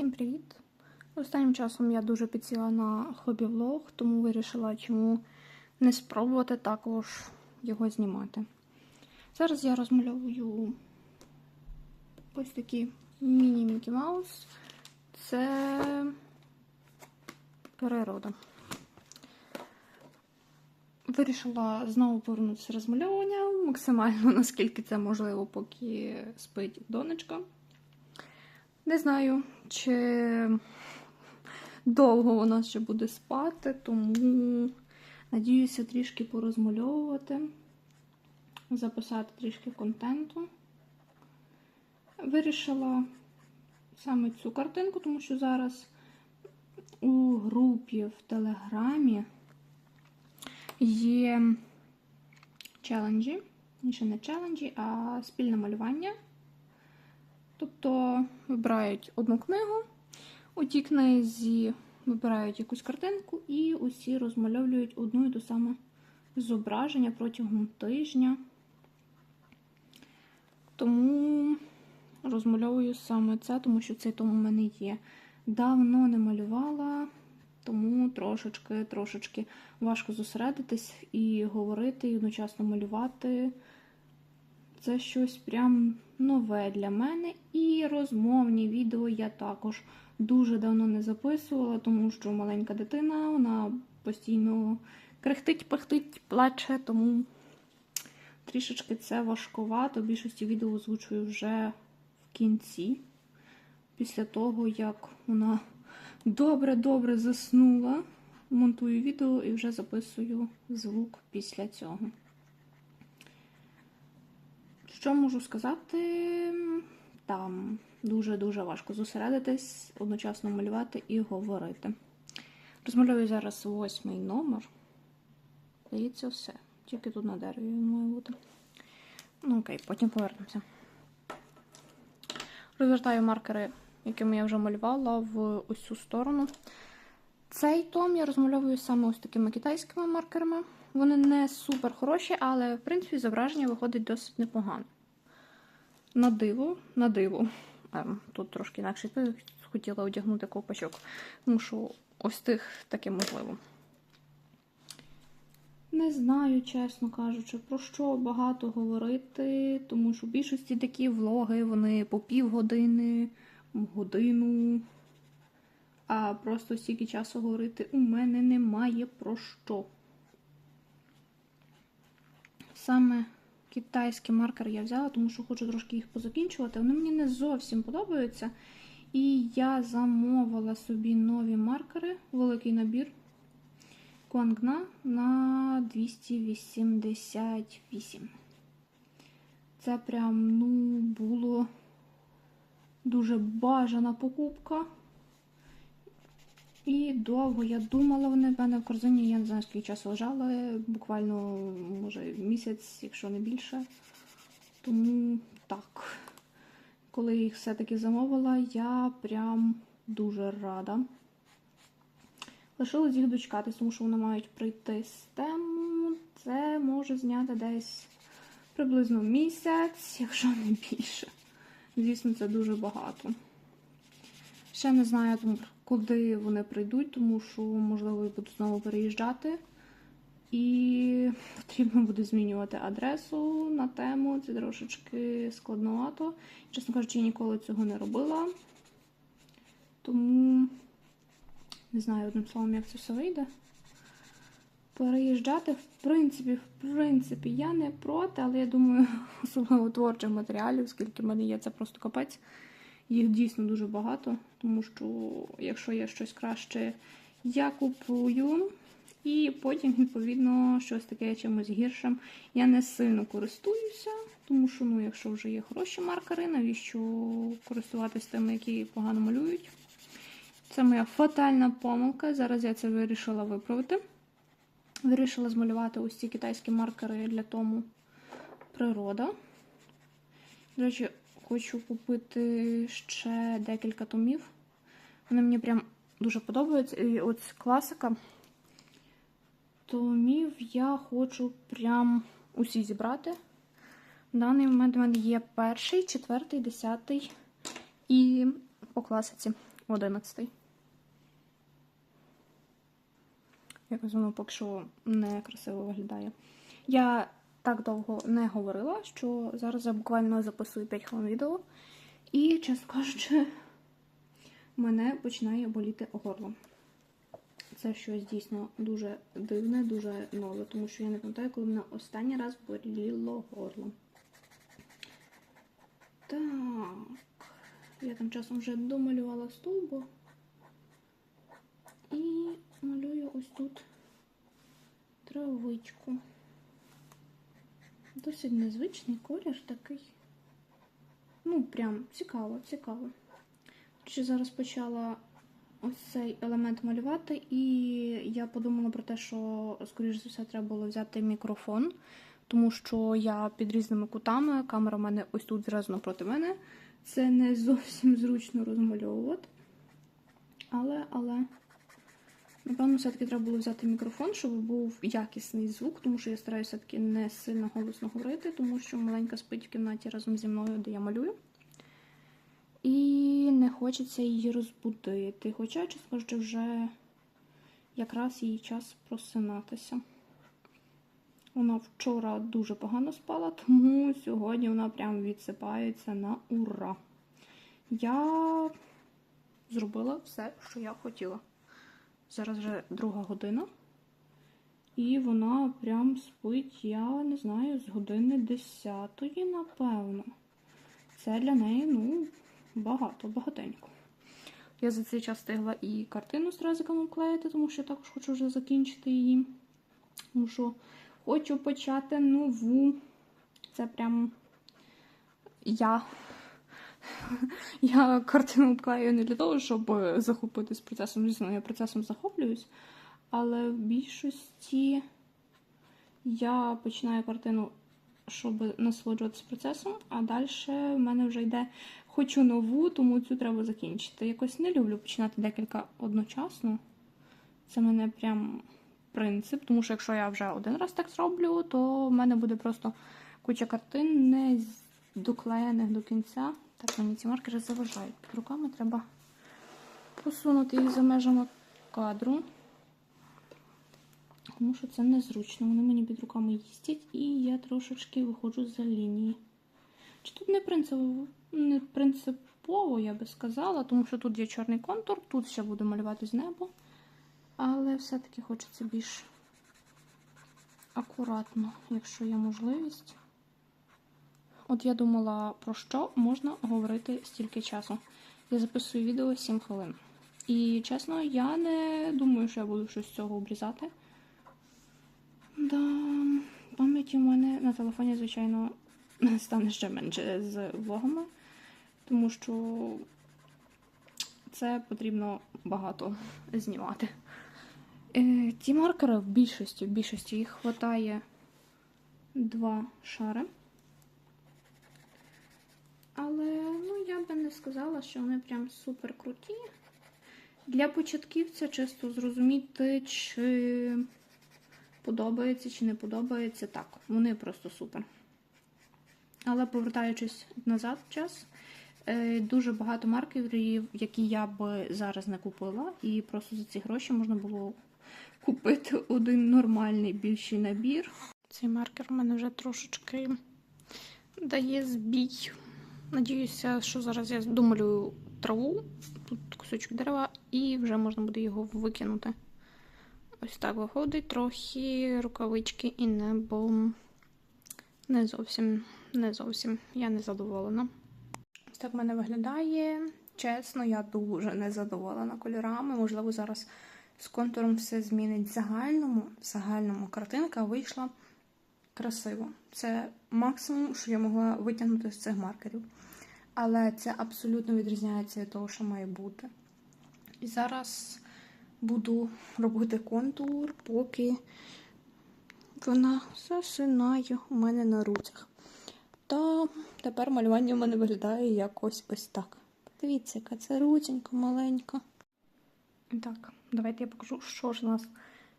Всім привіт! Останнім часом я дуже підсіла на хобі-влог, тому вирішила, чому не спробувати також його знімати. Зараз я розмальовую ось такі міні-Мікі Маус. Це природа. Вирішила знову повернутися розмальовування максимально, наскільки це можливо, поки спить донечка. Не знаю, чи довго вона ще буде спати, тому надіюся трішки порозмальовувати, записати трішки контенту. Вирішила саме цю картинку, тому що зараз у групі в Телеграмі є челенджі, ще не челенджі, а спільне малювання. Тобто вибирають одну книгу, у тій книзі вибирають якусь картинку і усі розмальовують одну і ту саме зображення протягом тижня. Тому розмальовую саме це, тому що цей том у мене є. Давно не малювала, тому трошечки трошечки важко зосередитись і говорити, і одночасно малювати. Це щось прям нове для мене. І розмовні відео я також дуже давно не записувала, тому що маленька дитина, вона постійно крехтить, пихтить, плаче, тому трішечки це важкувато. Більшості відео озвучую вже в кінці, після того, як вона добре-добре заснула. Монтую відео і вже записую звук після цього. Що можу сказати? Там дуже-дуже важко зосередитись, одночасно малювати і говорити. Розмальовую зараз восьмий номер. Здається, все. Тільки тут на дереві він має бути. Ну окей, потім повернемося. Розвертаю маркери, якими я вже малювала, в ось цю сторону. Цей том я розмальовую саме ось такими китайськими маркерами. Вони не супер хороші, але, в принципі, зображення виходить досить непогано. На диво, на диво. Ем, Тут трошки інакше хотіла одягнути ковпачок, тому що ось тих таке можливо. Не знаю, чесно кажучи, про що багато говорити, тому що в більшості такі влоги, вони по півгодини, годину. А просто стільки часу говорити у мене немає про що. Саме китайський маркер я взяла, тому що хочу трошки їх позакінчувати. Вони мені не зовсім подобаються. І я замовила собі нові маркери, великий набір Куангна на 288. Це прям, ну, було дуже бажана покупка. І довго я думала, вони в мене в корзині, я не знаю, скільки часу лежали, буквально, може, місяць, якщо не більше. Тому так, коли їх все-таки замовила, я прям дуже рада. Лишилось їх дочекатись, тому що вони мають прийти з тему. Це може зняти десь приблизно місяць, якщо не більше. Звісно, це дуже багато. Ще не знаю, куди вони прийдуть, тому що, можливо, я буду знову переїжджати. І потрібно буде змінювати адресу на тему. Це трошечки складновато. Чесно кажучи, я ніколи цього не робила. Тому не знаю, одним словом, як це все вийде. Переїжджати, в принципі, в принципі, я не проти, але я думаю, особливо творчих матеріалів, оскільки в мене є це просто капець. Їх дійсно дуже багато, тому що, якщо є щось краще, я купую. І потім, відповідно, щось таке чимось гіршим. Я не сильно користуюся, тому що, ну, якщо вже є хороші маркери, навіщо користуватися тими, які погано малюють. Це моя фатальна помилка. Зараз я це вирішила виправити. Вирішила змалювати ось ці китайські маркери для тому природа. До речі, хочу купити ще декілька томів. Вони мені прям дуже подобаються. І ось класика. Томів я хочу прям усі зібрати. В даний момент у мене є перший, четвертий, десятий і по класиці 11. Якось воно поки що не красиво виглядає. Я так довго не говорила, що зараз я буквально записую 5 хвилин відео. І, чесно кажучи, мене починає боліти горло. Це щось дійсно дуже дивне, дуже нове, тому що я не пам'ятаю, коли мене останній раз боліло горло. Так, я там часом вже домалювала стовбу і малюю ось тут травичку. Досить незвичний колір такий. Ну, прям цікаво, цікаво. Ще зараз почала ось цей елемент малювати, і я подумала про те, що, скоріш за все, треба було взяти мікрофон, тому що я під різними кутами, камера в мене ось тут зразу напроти мене. Це не зовсім зручно розмальовувати. Але, але, напевно, все-таки треба було взяти мікрофон, щоб був якісний звук, тому що я стараюся все-таки не сильно голосно говорити, тому що маленька спить в кімнаті разом зі мною, де я малюю. І не хочеться її розбудити. Хоча, чесно кажучи, вже якраз їй час просинатися. Вона вчора дуже погано спала, тому сьогодні вона прям відсипається на ура. Я зробила все, що я хотіла. Зараз вже друга година. І вона прям спить, я не знаю, з години 10, напевно. Це для неї, ну, багато, багатенько. Я за цей час встигла і картину з разиком обклеїти, тому що я також хочу вже закінчити її. Тому що хочу почати нову. Це прям я. Я картину обклею не для того, щоб захопитись процесом. Звісно, я процесом захоплююсь, але в більшості я починаю картину, щоб насолоджуватися процесом, а далі в мене вже йде хочу нову, тому цю треба закінчити. Якось не люблю починати декілька одночасно. Це мене прям принцип, тому що якщо я вже один раз так зроблю, то в мене буде просто куча картин не доклеєних до кінця. Так, мені ці маркери заважають. Під руками треба посунути їх за межами кадру. Тому що це незручно. Вони мені під руками їздять, і я трошечки виходжу за лінії. Чи тут не принципово, не принципово, я би сказала, тому що тут є чорний контур, тут ще буду малювати з небо. Але все-таки хочеться більш акуратно, якщо є можливість. От я думала, про що можна говорити стільки часу. Я записую відео 7 хвилин. І чесно, я не думаю, що я буду щось з цього обрізати. Да, пам'яті у мене на телефоні, звичайно, стане ще менше з влогами, тому що це потрібно багато знімати. Е, ті маркери в більшості, в більшості їх вистачає два шари. Але ну, я би не сказала, що вони прям супер круті. Для початківця чисто зрозуміти, чи подобається, чи не подобається. Так, вони просто супер. Але повертаючись назад в час, е, дуже багато маркерів, які я би зараз не купила, і просто за ці гроші можна було купити один нормальний більший набір. Цей маркер в мене вже трошечки дає збій. Надіюся, що зараз я домалюю траву, тут кусочок дерева, і вже можна буде його викинути. Ось так виходить, трохи рукавички і небо. Не зовсім, не зовсім. Я не задоволена. Ось так в мене виглядає. Чесно, я дуже не задоволена кольорами. Можливо, зараз з контуром все змінить в загальному. В загальному картинка вийшла красиво. Це максимум, що я могла витягнути з цих маркерів. Але це абсолютно відрізняється від того, що має бути. І зараз буду робити контур, поки вона засинає у мене на руцях. Та тепер малювання у мене виглядає якось ось так. Дивіться, яка це руценька маленька. Так, давайте я покажу, що ж у нас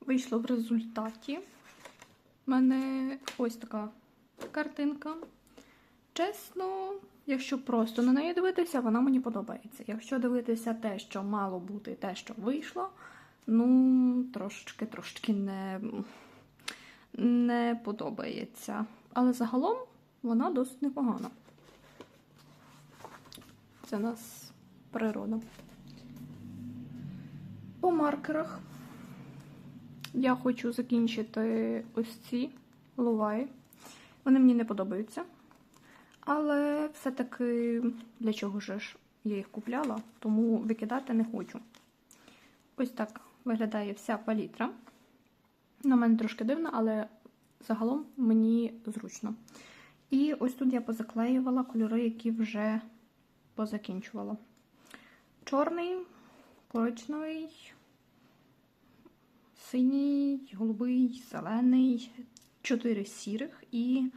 вийшло в результаті. У мене ось така картинка. Чесно, Якщо просто на неї дивитися, вона мені подобається. Якщо дивитися те, що мало бути, те, що вийшло, ну, трошечки, трошечки не, не подобається. Але загалом вона досить непогана. Це у нас природа. По маркерах я хочу закінчити ось ці луваї. Вони мені не подобаються. Але все-таки для чого ж я їх купляла, тому викидати не хочу. Ось так виглядає вся палітра. На мене трошки дивно, але загалом мені зручно. І ось тут я позаклеювала кольори, які вже позакінчувала. Чорний, коричневий, синій, голубий, зелений, чотири сірих і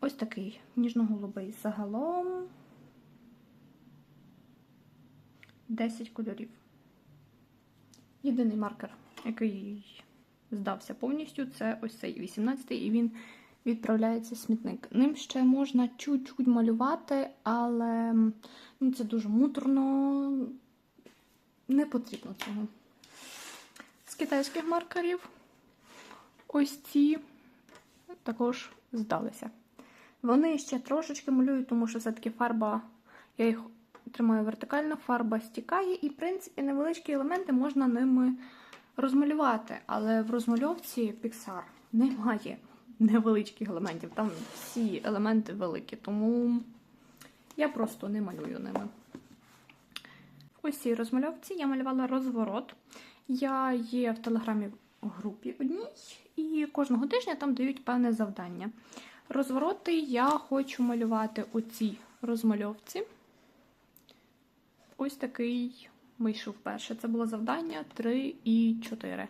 ось такий ніжно-голубий. Загалом 10 кольорів. Єдиний маркер, який здався повністю, це ось цей 18-й, і він відправляється в смітник. Ним ще можна чуть-чуть малювати, але ну, це дуже муторно, не потрібно цього. З китайських маркерів ось ці також здалися. Вони ще трошечки малюють, тому що все-таки фарба, я їх тримаю вертикально, фарба стікає, і, в принципі, невеличкі елементи можна ними розмалювати. Але в розмальовці Pixar немає невеличких елементів. Там всі елементи великі, тому я просто не малюю ними. Ось цій розмальовці я малювала розворот. Я є в телеграмі групі одній, і кожного тижня там дають певне завдання. Розвороти я хочу малювати у цій розмальовці. Ось такий вийшов перше. Це було завдання 3 і 4.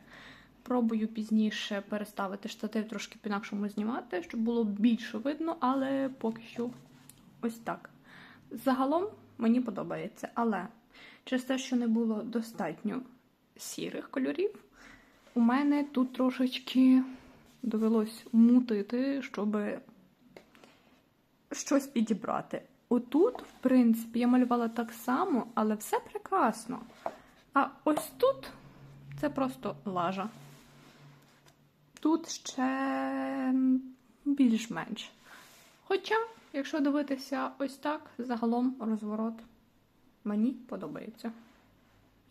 Пробую пізніше переставити штатив трошки по-інакшому знімати, щоб було більше видно, але поки що ось так. Загалом мені подобається, але через те, що не було достатньо сірих кольорів, у мене тут трошечки довелось мутити, щоб щось підібрати. Отут, в принципі, я малювала так само, але все прекрасно. А ось тут це просто лажа. Тут ще більш-менш. Хоча, якщо дивитися ось так, загалом розворот мені подобається.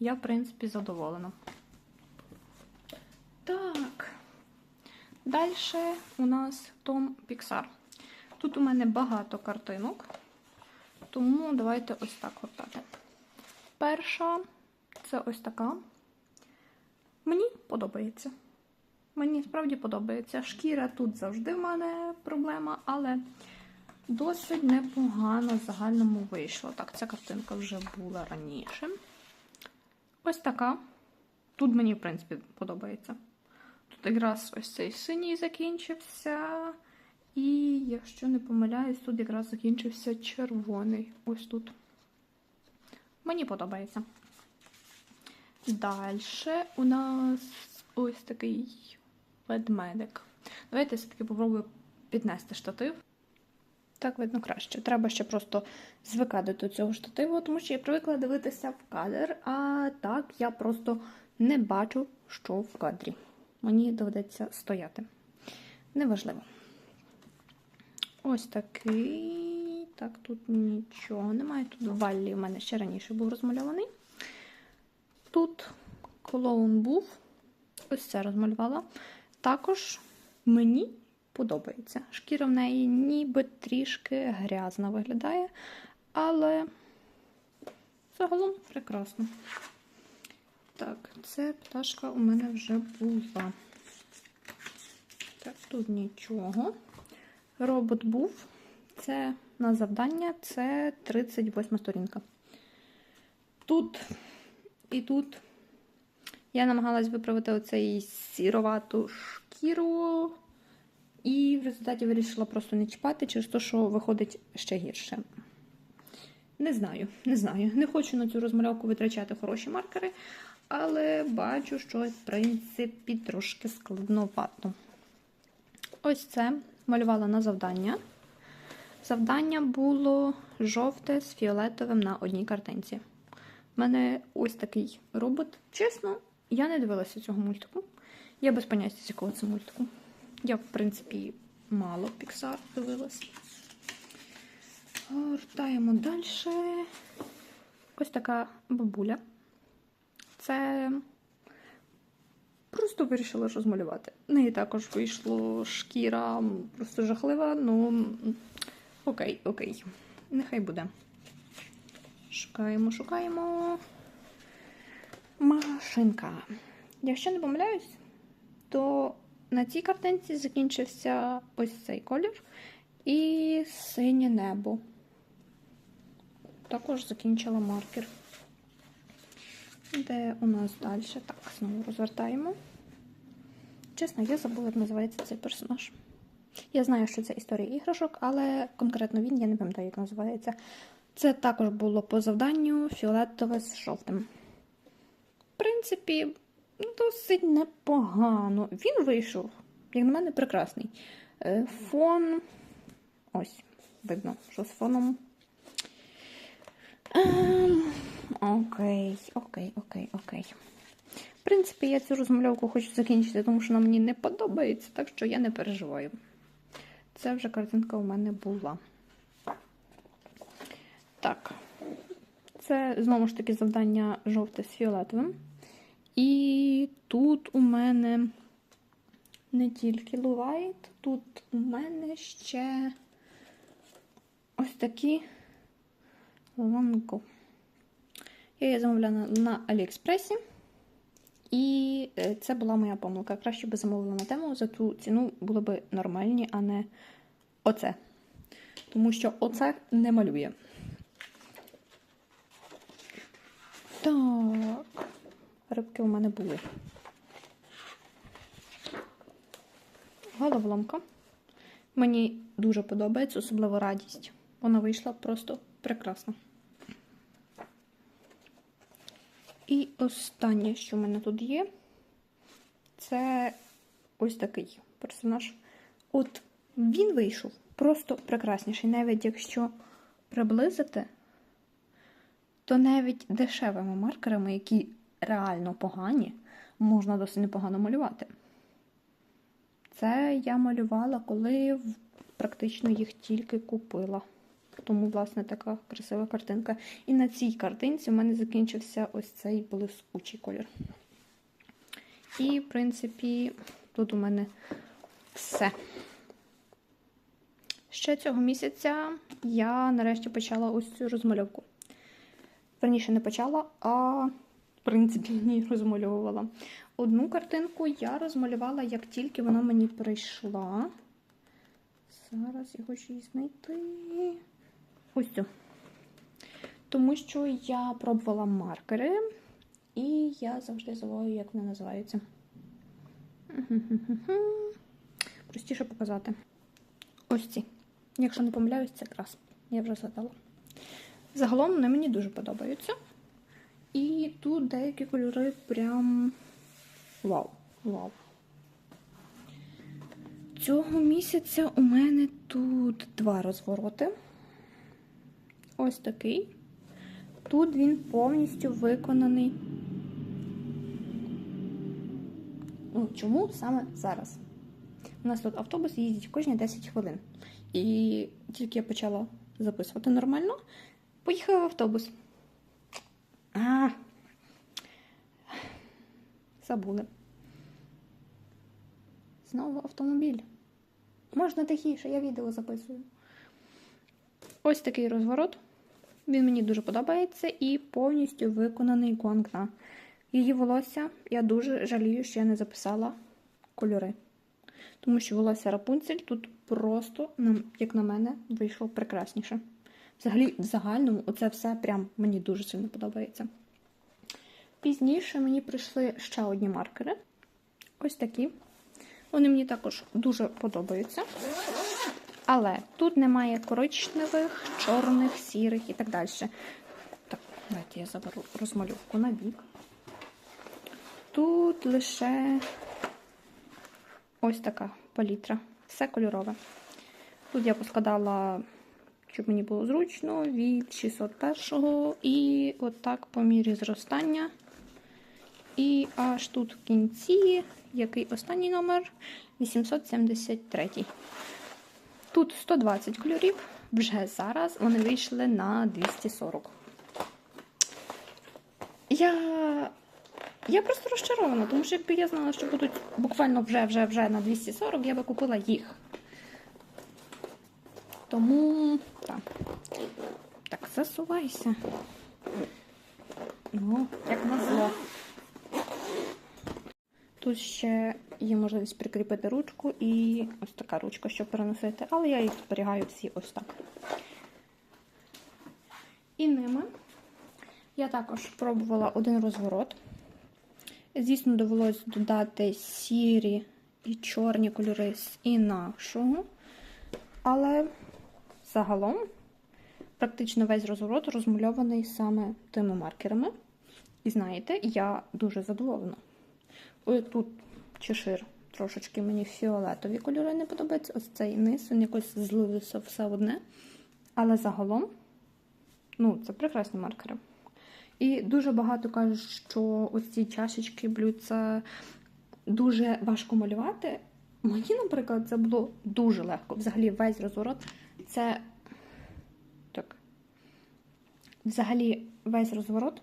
Я, в принципі, задоволена. Так. Далі у нас Том Піксар. Тут у мене багато картинок, тому давайте ось так гортати. Перша це ось така. Мені подобається. Мені справді подобається. Шкіра тут завжди в мене проблема, але досить непогано в загальному вийшло. Так, ця картинка вже була раніше. Ось така. Тут мені, в принципі, подобається. Тут якраз ось цей синій закінчився. І, якщо не помиляюсь, тут якраз закінчився червоний. Ось тут. Мені подобається. Далі у нас ось такий ведмедик. Давайте все-таки попробую піднести штатив. Так видно краще. Треба ще просто звикати до цього штативу, тому що я привикла дивитися в кадр, а так я просто не бачу, що в кадрі. Мені доведеться стояти. Неважливо. Ось такий. Так, тут нічого немає. Тут валлі в мене ще раніше був розмальований. Тут клоун був. Ось це розмалювала. Також мені подобається. Шкіра в неї ніби трішки грязна виглядає, але загалом прекрасно. Так, це пташка у мене вже була. Так, тут нічого. Робот був. Це на завдання, це 38 сторінка. Тут і тут я намагалась виправити оцей сіровату шкіру, і в результаті вирішила просто не чіпати, через те, що виходить ще гірше. Не знаю, не знаю. Не хочу на цю розмальовку витрачати хороші маркери, але бачу, що, в принципі, трошки складновато. Ось це малювала на завдання. Завдання було жовте з фіолетовим на одній картинці. У мене ось такий робот. Чесно, я не дивилася цього мультику. Я без поняття з якого це мультику. Я, в принципі, мало Pixar дивилась. Гортаємо далі. Ось така бабуля. Це просто вирішила розмалювати. В неї також вийшло шкіра просто жахлива, ну окей, окей. Нехай буде. Шукаємо, шукаємо. Машинка. Якщо не помиляюсь, то на цій картинці закінчився ось цей колір і синє небо. Також закінчила маркер. Де у нас далі? Так, знову розвертаємо. Чесно, я забула, як називається цей персонаж. Я знаю, що це історія іграшок, але конкретно він я не пам'ятаю, як називається. Це також було по завданню фіолетове з жовтим. В принципі, досить непогано. Він вийшов, як на мене, прекрасний. Е, Фон. Ось, видно, що з фоном. Ем, Окей, окей, окей, окей. В принципі, я цю розмальовку хочу закінчити, тому що вона мені не подобається, так що я не переживаю. Це вже картинка у мене була. Так. Це знову ж таки завдання жовте з фіолетовим. І тут у мене не тільки лувайт, тут у мене ще ось такі лонго. Я її замовляла на Аліекспресі. І е, це була моя помилка. Краще би замовила на тему, за ту ціну були б нормальні, а не оце. Тому що оце не малює. Так, рибки у мене були. Головоломка. Мені дуже подобається, особливо радість. Вона вийшла просто прекрасно. І останнє, що в мене тут є, це ось такий персонаж. От він вийшов просто прекрасніший. Навіть якщо приблизити, то навіть дешевими маркерами, які реально погані, можна досить непогано малювати. Це я малювала, коли практично їх тільки купила. Тому, власне, така красива картинка. І на цій картинці в мене закінчився ось цей блискучий колір. І, в принципі, тут у мене все. Ще цього місяця я нарешті почала ось цю розмальовку. Верніше не почала, а в принципі ні, розмальовувала. Одну картинку я розмалювала, як тільки вона мені прийшла. Зараз я хочу її знайти. Ось цю. Тому що я пробувала маркери, і я завжди забуваю, як вони називаються. Простіше показати. Ось ці. Якщо не помиляюсь, це крас. Я вже згадала. Загалом вони мені дуже подобаються. І тут деякі кольори прям вау. Вау. Цього місяця у мене тут два розвороти. Ось такий. Тут він повністю виконаний. Ну, чому саме зараз? У нас тут автобус їздить кожні 10 хвилин. І тільки я почала записувати нормально, поїхав автобус. А, забули. Знову автомобіль. Можна тихіше, я відео записую. Ось такий розворот. Він мені дуже подобається і повністю виконаний гуангна. Її волосся я дуже жалію, що я не записала кольори. Тому що волосся Рапунцель тут просто, як на мене, вийшло прекрасніше. Взагалі, в загальному, оце все прям мені дуже сильно подобається. Пізніше мені прийшли ще одні маркери. Ось такі. Вони мені також дуже подобаються. Але тут немає коричневих, чорних, сірих і так далі. Так, давайте я заберу розмальовку на бік. Тут лише ось така палітра. Все кольорове. Тут я поскладала щоб мені було зручно, від 601 і отак по мірі зростання. І аж тут в кінці, який останній номер 873. Тут 120 кольорів. Вже зараз вони вийшли на 240. Я, я просто розчарована, тому що якби я знала, що будуть буквально вже-вже-вже на 240, я би купила їх. Тому так. Так, засувайся. Ну, як назло. Тут ще є можливість прикріпити ручку і ось така ручка, щоб переносити, але я їх зберігаю всі ось так. І ними я також пробувала один розворот. Звісно, довелось додати сірі і чорні кольори з інакшого. Але загалом практично весь розворот розмальований саме тими маркерами. І знаєте, я дуже задоволена. Ось тут чешир трошечки мені фіолетові кольори не подобаються. Ось цей низ, він якось злився все одне. Але загалом, ну, це прекрасні маркери. І дуже багато кажуть, що ось ці чашечки блюдця дуже важко малювати. Мені, наприклад, це було дуже легко. Взагалі, весь розворот це. Так. Взагалі, весь розворот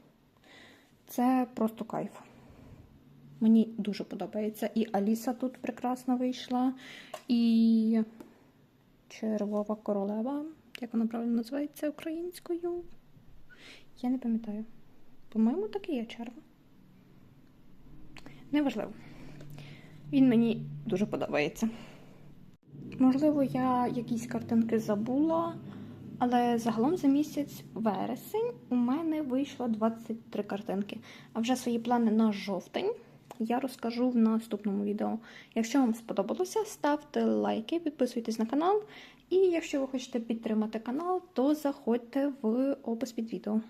це просто кайф. Мені дуже подобається. І Аліса тут прекрасно вийшла, і Червова королева, як вона правильно називається українською. Я не пам'ятаю. По-моєму, так і є черва. Неважливо. Він мені дуже подобається. Можливо, я якісь картинки забула, але загалом за місяць вересень у мене вийшло 23 картинки. А вже свої плани на жовтень я розкажу в наступному відео. Якщо вам сподобалося, ставте лайки, підписуйтесь на канал. І якщо ви хочете підтримати канал, то заходьте в опис під відео.